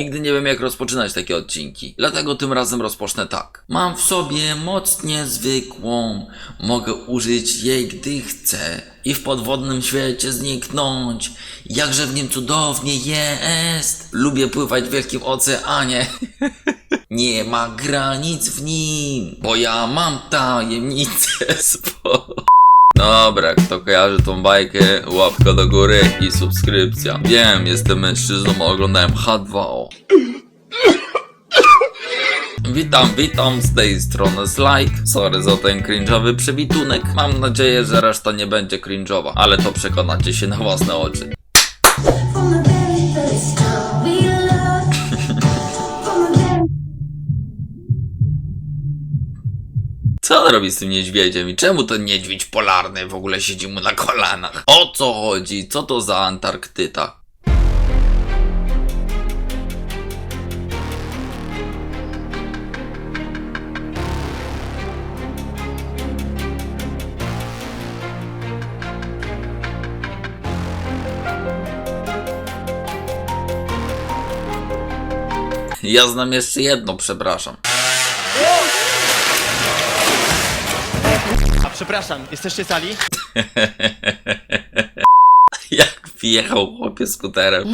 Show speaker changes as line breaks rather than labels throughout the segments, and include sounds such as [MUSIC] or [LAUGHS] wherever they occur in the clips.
Nigdy nie wiem jak rozpoczynać takie odcinki, dlatego tym razem rozpocznę tak. Mam w sobie moc niezwykłą, mogę użyć jej gdy chcę i w podwodnym świecie zniknąć, jakże w nim cudownie jest. Lubię pływać w wielkim oceanie. [LAUGHS] Nie ma granic w nim, bo ja mam tajemnicę [LAUGHS] swo. Dobra, kto kojarzy tą bajkę, łapka do góry i subskrypcja. Wiem, jestem mężczyzną, oglądałem H2O. Witam, witam z tej strony Slide. Sorry za ten cringe'owy przywitunek. Mam nadzieję, że reszta nie będzie cringe'owa, ale to przekonacie się na własne oczy. Co on robi z tym niedźwiedziem i czemu ten niedźwiedź polarny w ogóle siedzi mu na kolanach? O co chodzi? Co to za Antarktyda? Ja znam jeszcze jedno, przepraszam.
Przepraszam, jesteście sali? [LAUGHS]
Jak wjechał chłopie skuterem.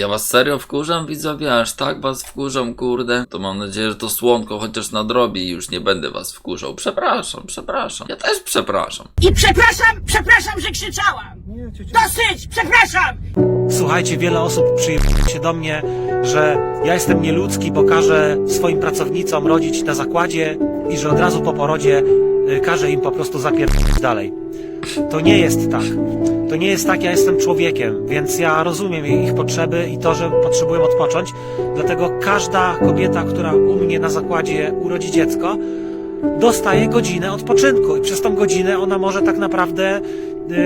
Ja was serio wkurzam, widzowie? Aż tak was wkurzam, kurde? To mam nadzieję, że to słonko chociaż nadrobi i już nie będę was wkurzał. Przepraszam, przepraszam. Ja też przepraszam.
I przepraszam, przepraszam, że krzyczałam! Dosyć, przepraszam!
Słuchajcie, wiele osób przyjęło się do mnie, że ja jestem nieludzki, bo każę swoim pracownicom rodzić na zakładzie i że od razu po porodzie y, każę im po prostu zapierdolić dalej. To nie jest tak. To nie jest tak, ja jestem człowiekiem, więc ja rozumiem ich potrzeby i to, że potrzebują odpocząć. Dlatego każda kobieta, która u mnie na zakładzie urodzi dziecko, dostaje godzinę odpoczynku i przez tą godzinę ona może tak naprawdę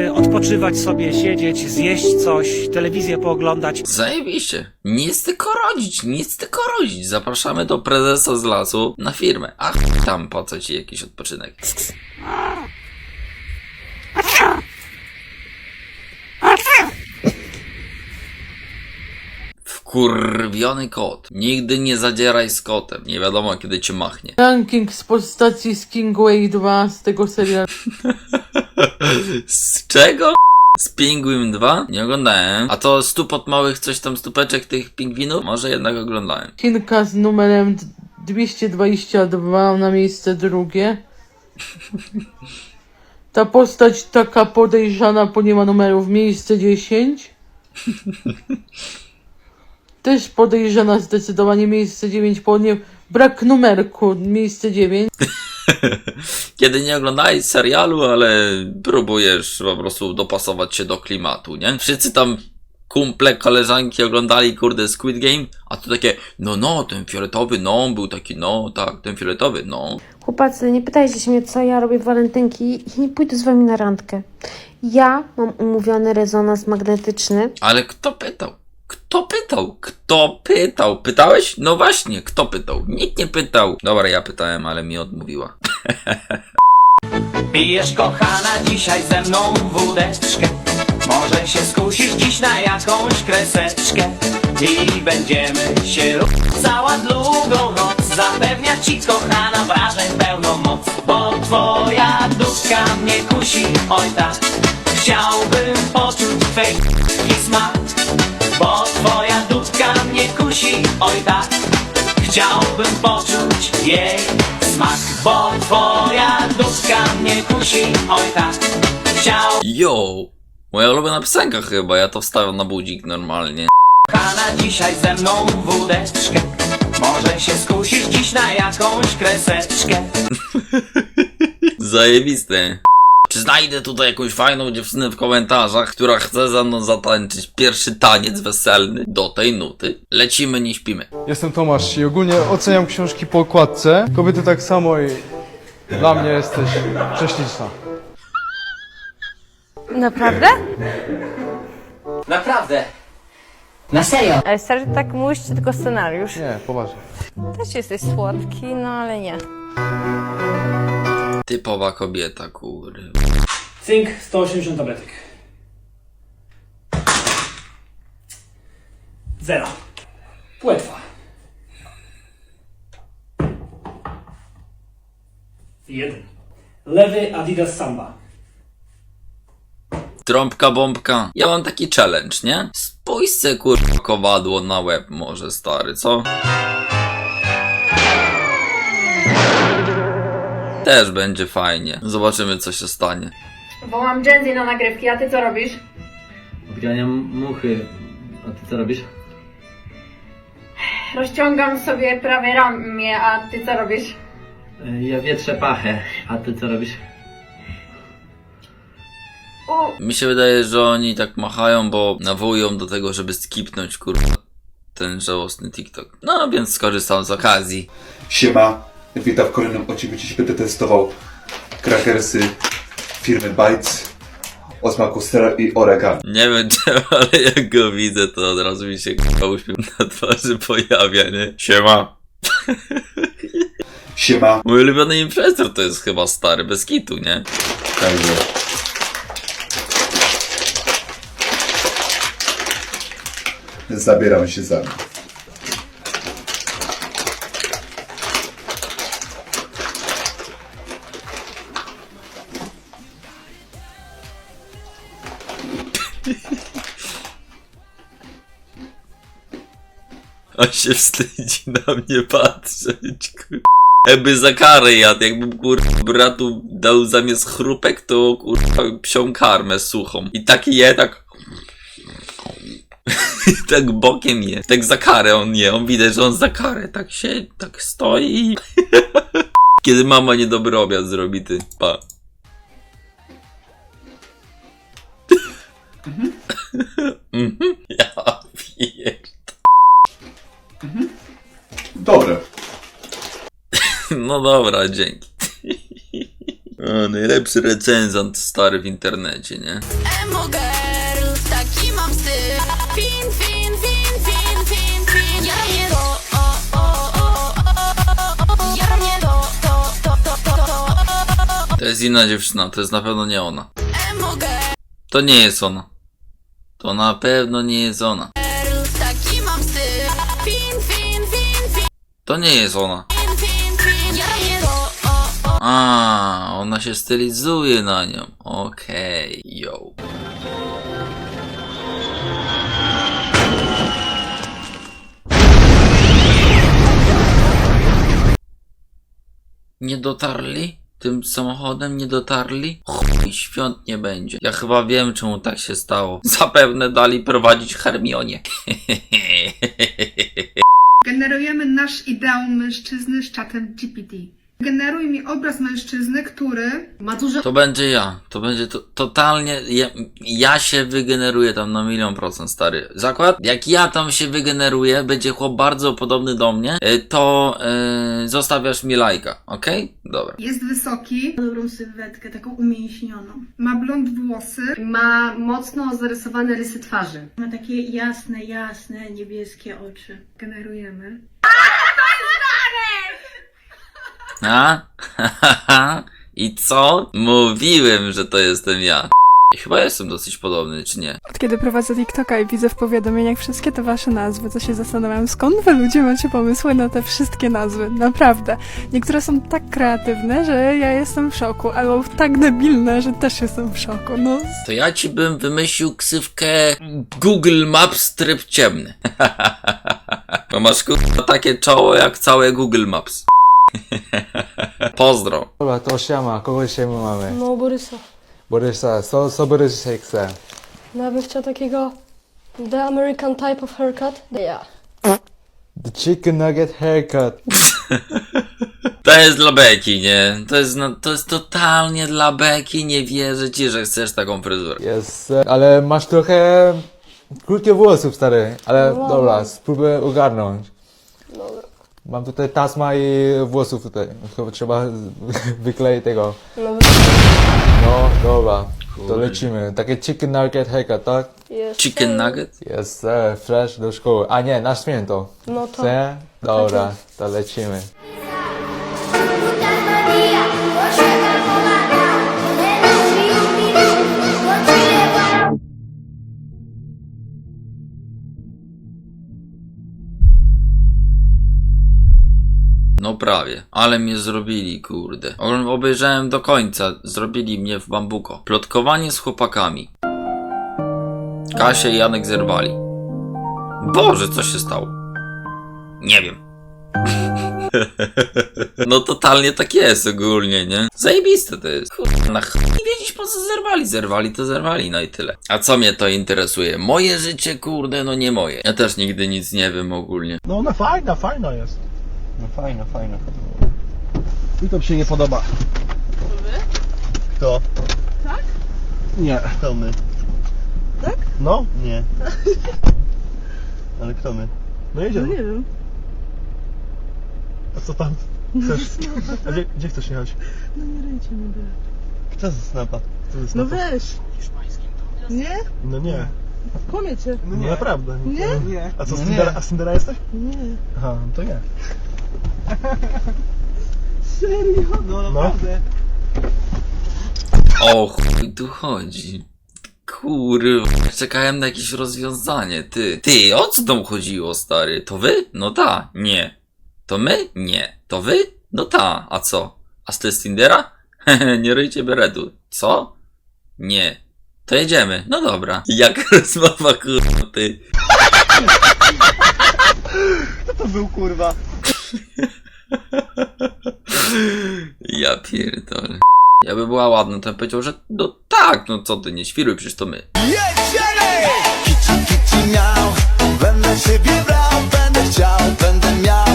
y, odpoczywać sobie, siedzieć, zjeść coś, telewizję pooglądać.
Zajebiście. Nic tylko rodzić, nic tylko rodzić. Zapraszamy do prezesa z lasu na firmę. Ach, tam po co ci jakiś odpoczynek. Wkurwiony kot. Nigdy nie zadzieraj z kotem. Nie wiadomo kiedy cię machnie.
Ranking z postaci z Kingway 2 z tego serialu. [LAUGHS]
Z czego? Z Pingwin 2? Nie oglądałem. A to stupot małych coś tam stupeczek tych pingwinów? Może jednak oglądałem.
Chinka z numerem 222 na miejsce drugie. Ta postać taka podejrzana, bo nie ma numerów, miejsce 10. [LAUGHS] Też podejrzana zdecydowanie miejsce 9, bo nie, brak numerku, miejsce 9. [LAUGHS]
Kiedy nie oglądałeś serialu, ale próbujesz po prostu dopasować się do klimatu, nie? Wszyscy tam kumple, koleżanki oglądali kurde Squid Game, a tu takie, no no, ten fioletowy, no, był taki, no, tak, ten fioletowy, no.
Chłopacy, nie pytajcie się mnie, co ja robię w walentynki i nie pójdę z wami na randkę. Ja mam umówiony rezonans magnetyczny.
Ale kto pytał? Kto pytał? Kto pytał? Pytałeś? No właśnie, kto pytał? Nikt nie pytał. Dobra, ja pytałem, ale mi odmówiła. [LAUGHS]
Pijesz kochana dzisiaj ze mną wódeczkę Może się skusisz dziś na jakąś kreseczkę I będziemy się ru- cała długą noc Zapewnia ci kochana wrażeń pełną moc Bo twoja dudka mnie kusi, oj tak Chciałbym poczuć twej smak Bo twoja dudka mnie kusi, oj tak Chciałbym poczuć jej smak Bo twoja dudka mnie kusi, oj tak Chciał
Yo! Moja ulubiona piosenka chyba, ja to wstawiam na budzik normalnie.
Kochana dzisiaj ze mną wódeczkę Może się skusisz dziś na jakąś kreseczkę [LAUGHS]
Zajebiste. Czy znajdę tutaj jakąś fajną dziewczynę w komentarzach, która chce ze mną zatańczyć pierwszy taniec weselny do tej nuty? Lecimy, nie śpimy.
Jestem Tomasz i ogólnie oceniam książki po okładce. Kobiety tak samo i dla mnie jesteś prześliczna.
Naprawdę?
Naprawdę Na serio
Ale stary, tak mówisz, czy tylko scenariusz?
Nie, poważnie.
Też jesteś słodki, no ale nie.
Typowa kobieta, kurwa.
Cynk 180 tabletek. Zero. Płetwa. Jeden. Lewy Adidas Samba.
Trąbka bombka. Ja mam taki challenge, nie? Spójrz se kurwa kowadło na łeb może, stary, co? Też będzie fajnie. Zobaczymy co się stanie.
Wołam Jenzy na nagrywki, a ty co robisz?
Odganiam muchy. A ty co robisz?
Rozciągam sobie prawie ramię, a ty co robisz?
Ja wietrzę pachę. A ty co robisz?
Mi się wydaje, że oni tak machają, bo nawołują do tego, żeby skipnąć kurwa ten żałosny TikTok. No więc skorzystam z okazji.
Siema, witam w kolejnym odcinku. Dziś będę testował krakersy firmy Bites o smaku sera i oregano.
Nie wiem [LAUGHS] czemu, ale jak go widzę, to od razu mi się uśmiech na twarzy pojawia, nie? Siema.
Siema,
Mój ulubiony imprezor to jest chyba stary, bez kitu, nie?
także... Zabieram się za
On się wstydzi na mnie patrzeć, kur... Jakby za karę jadł, jakbym kurwa bratu dał zamiast chrupek, to kurwa psią karmę suchą. I tak je, tak... I tak bokiem je. Tak za karę on je, on widać, że on za karę tak się, tak stoi. [LAUGHS] Kiedy mama niedobry obiad zrobi, ty, pa. Mhm. [LAUGHS] Ja pier...
Dobre. [LAUGHS]
No dobra, dzięki. [LAUGHS] O, najlepszy recenzent stary w internecie, nie?
Emo girl, taki mam styl Fin, fin, fin, fin, fin, fin Ja nie to, o, o, o, o, o, Ja nie to, to, to, to, to, to
To jest inna dziewczyna, to jest na pewno nie ona.
Emo girl,
To nie jest ona. To na pewno nie jest ona. To nie jest ona. A, ona się stylizuje na nią. Okej, yo. Nie dotarli? Tym samochodem nie dotarli? Chuj, świąt nie będzie. Ja chyba wiem, czemu tak się stało. Zapewne dali prowadzić Hermionie. [LAUGHS]
Generujemy nasz ideał mężczyzny z czatem GPT. Generuj mi obraz mężczyzny, który ma dużo
To będzie ja. To będzie to, totalnie. Ja, ja się wygeneruję tam na milion procent, stary. Zakład, jak ja tam się wygeneruję, będzie chłop bardzo podobny do mnie, y, to y, zostawiasz mi lajka, okej? Dobra.
jest wysoki,
Dobrą sylwetkę, taką umięśnioną.
ma blond włosy,
Ma mocno zarysowane rysy twarzy. Ma takie jasne, jasne, niebieskie oczy.
generujemy.
A? [LAUGHS] I co? Mówiłem, że to jestem ja. I Chyba jestem dosyć podobny, czy nie?
Od kiedy prowadzę TikToka i widzę w powiadomieniach wszystkie te wasze nazwy, to się zastanawiam, skąd wy ludzie macie pomysły na te wszystkie nazwy. Naprawdę. Niektóre są tak kreatywne, że ja jestem w szoku, albo tak debilne, że też jestem w szoku. No,
To ja ci bym wymyślił ksywkę Google Maps tryb ciemny. [LAUGHS] Bo masz kurwa takie czoło jak całe Google Maps. [LAUGHS] Pozdro.
Dobra, to siema, kogo dzisiaj my mamy?
No, Borysa.
Borysa, co, co Borys dzisiaj chce?
No, ja bym chciał takiego The American type of haircut. Yeah.
The chicken nugget haircut. [LAUGHS]
To jest dla beki, nie? To jest, no, to jest totalnie dla beki. Nie wierzę ci, że chcesz taką fryzurę.
Jest, e, ale masz trochę krótkie włosów, stary. Ale
No.
dobra, spróbuję ogarnąć. Mam tutaj tasma i włosów tutaj. Chyba trzeba [LAUGHS] wykleić tego.
No,
No, dobra. To lecimy. Takie chicken nugget haircut, tak?
jest.
Chicken nugget?
Jest, e, fresh do szkoły. A nie, na święto.
No to.
Chce? Dobra, to lecimy.
No prawie, ale mnie zrobili, kurde. Obejrzałem do końca, zrobili mnie w bambuko. Plotkowanie z chłopakami. Kasia i Janek zerwali. Boże, co się stało? Nie wiem. [LAUGHS] No totalnie tak jest ogólnie, nie? Zajebiste to jest. Kurwa, na ch... Nie wiedzieć po co zerwali. Zerwali to zerwali, no i tyle. A co mnie to interesuje? Moje życie, kurde, no nie moje. Ja też nigdy nic nie wiem ogólnie.
No ona fajna, fajna jest. No fajna, fajna. I to mi się nie podoba. Kto? Tak? Nie. Kto my? Tak? No? Nie. Ale kto my? No jedziemy. nie wiem. A co tam? Chcesz? A gdzie, gdzie chcesz jechać? No nie rejcie mi Kto ze snapa? Kto ze snapa? No weź. Nie? No nie. Kłamiecie. No nie. naprawdę. Nie? Nie. A co, Syndera, a Syndera jesteś? Nie. Aha, no to nie. Serio? No naprawdę.
O chuj tu chodzi. Kurwa, czekałem na jakieś rozwiązanie, ty. Ty, o co tam chodziło, stary? To wy? No ta, nie. To my? Nie. To wy? No ta, a co? A z z Tindera? Hehe, [LAUGHS] nie ryjcie beretu. Co? Nie. To jedziemy. No dobra. Jak [LAUGHS] rozmowa, kurwa, ty.
Co to był kurwa? [LAUGHS]
Ja pierdolę. Ja by była ładna, to bym powiedział, że no tak, no co ty, nie świruj, przecież to my.
Będę siebie brał, będę chciał, będę miał.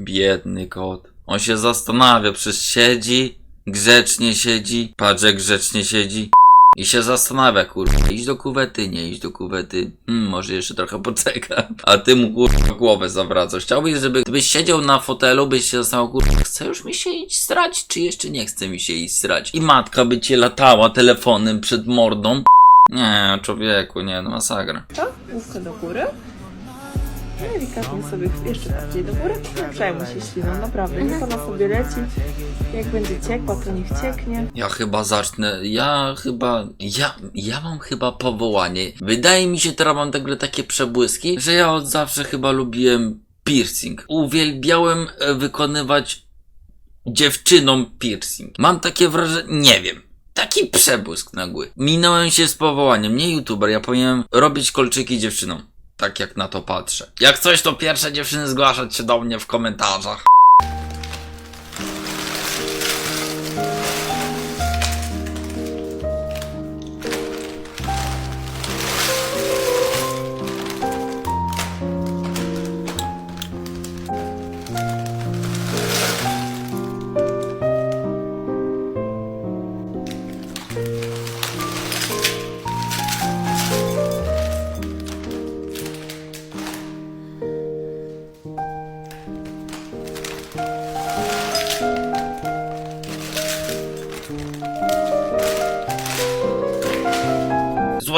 Biedny kot. On się zastanawia, przecież siedzi, grzecznie siedzi, patrz jak grzecznie siedzi. I się zastanawia, kurwa, iść do kuwety, nie iść do kuwety, hmm, może jeszcze trochę poczeka. [LAUGHS] A ty mu, kurwa, głowę zawracasz. Chciałbyś, żeby, gdybyś siedział na fotelu, byś się zastanawiał, kurwa, chce już mi się iść strać, czy jeszcze nie chce mi się iść strać? I matka by cię latała telefonem przed mordą. Nie, człowieku, nie, no masakra.
Łówkę do góry. Delikatnie sobie jeszcze bardziej do góry. Nie przejmuj się śliną, naprawdę. Niech ona sobie leci. Jak będzie ciekła, to niech cieknie.
Ja chyba zacznę, ja chyba, ja, ja mam chyba powołanie. Wydaje mi się, teraz mam nagle takie przebłyski, że ja od zawsze chyba lubiłem piercing. Uwielbiałem e, wykonywać dziewczynom piercing. Mam takie wrażenie, nie wiem. Taki przebłysk nagły. Minąłem się z powołaniem, nie youtuber, ja powinienem robić kolczyki dziewczynom. Tak jak na to patrzę. Jak coś, to pierwsze dziewczyny zgłaszać się do mnie w komentarzach.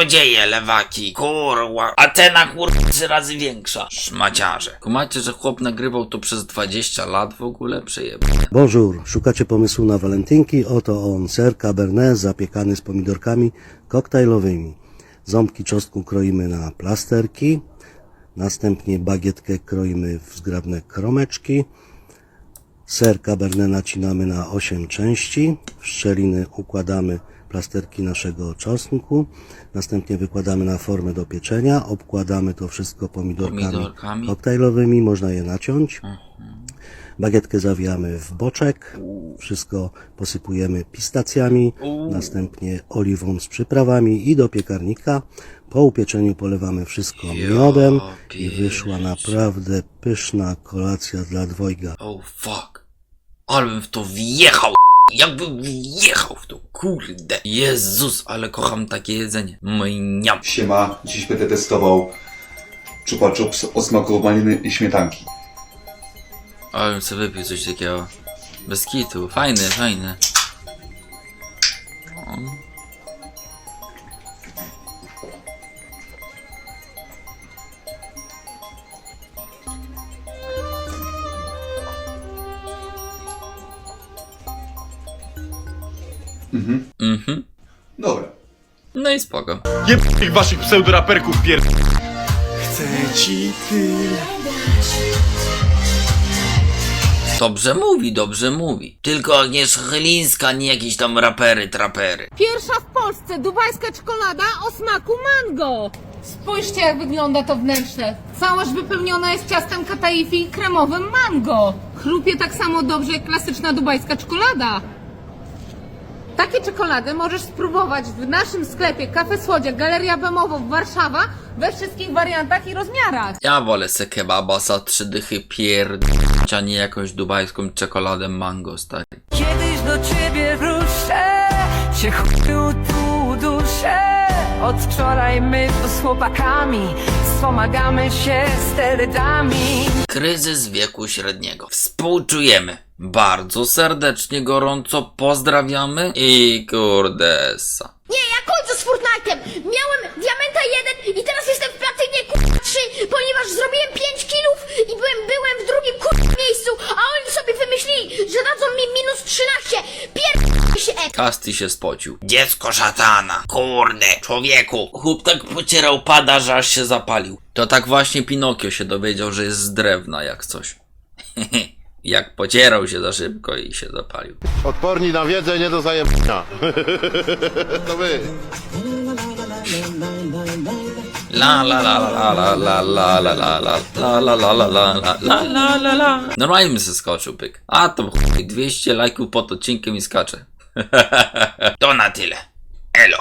Złodzieje, lewaki, kurwa. A kurwa trzy razy większa. Szmaciarze. Kumacie, że chłop nagrywał to przez 20 lat w ogóle? Przejebane.
Bonjour, szukacie pomysłu na walentynki? Oto on, ser cabernet zapiekany z pomidorkami koktajlowymi. Ząbki czosnku kroimy na plasterki, następnie bagietkę kroimy w zgrabne kromeczki, ser cabernet nacinamy na 8 części, szczeliny układamy plasterki naszego czosnku, następnie wykładamy na formę do pieczenia, obkładamy to wszystko pomidorkami,
Pomidorkami.
koktajlowymi, można je naciąć. Bagietkę zawijamy w boczek, wszystko posypujemy pistacjami, następnie oliwą z przyprawami i do piekarnika. Po upieczeniu polewamy wszystko miodem i wyszła naprawdę pyszna kolacja dla dwojga.
Oh fuck. Ale bym w to wjechał. Jakbym wjechał w to, kurde. Jezus, ale kocham takie jedzenie. Mniam.
Siema, dziś będę testował Chupa Chups o smaku maliny i śmietanki.
Ale bym sobie wypił coś takiego. Bez kitu, fajne, fajne. O. i spoko.
Jeb tych waszych pseudoraperków pier... Chcę ci tyle.
Dobrze mówi, dobrze mówi. Tylko Agnieszka Chylińska, nie jakieś tam rapery, trapery.
Pierwsza w Polsce dubajska czekolada o smaku mango. Spójrzcie jak wygląda to wnętrze. Całość wypełniona jest ciastem kataifi i kremowym mango. Chrupie tak samo dobrze jak klasyczna dubajska czekolada. Takie czekolady możesz spróbować w naszym sklepie Kafe Słodziak, Galeria Bemowo Warszawa we wszystkich wariantach i rozmiarach.
Ja wolę se kebaba za trzy dychy pierd... a nie jakąś dubajską czekoladę mango, stary.
Kiedyś do ciebie wrócę, się chuju. Od wczoraj my tu z chłopakami wspomagamy się sterydami.
Kryzys wieku średniego. Współczujemy. Bardzo serdecznie, gorąco pozdrawiamy i kurdesa.
Nie, ja kończę z Fortnite'em! Miałem diamenta 1 i teraz jestem w platynie k***a 3, ponieważ zrobiłem 5 killów i byłem, byłem w drugim k***a miejscu, a oni sobie wymyślili, że dadzą mi minus 13. Pier... się e...
Kasty się spocił. Dziecko szatana. Kurde, człowieku. Chłop tak pocierał pada, że aż się zapalił. To tak właśnie Pinokio się dowiedział, że jest z drewna jak coś. [LAUGHS] jak pocierał się za szybko i się zapalił.
Odporni na wiedzę, nie do zajebania. [LAUGHS] to wy.
La la la la la la la la la la la la la la la la la la la Normalnie bym se skoczył, pyk. A to chuj, 200 lajków pod odcinkiem i skaczę. to na tyle. Elo.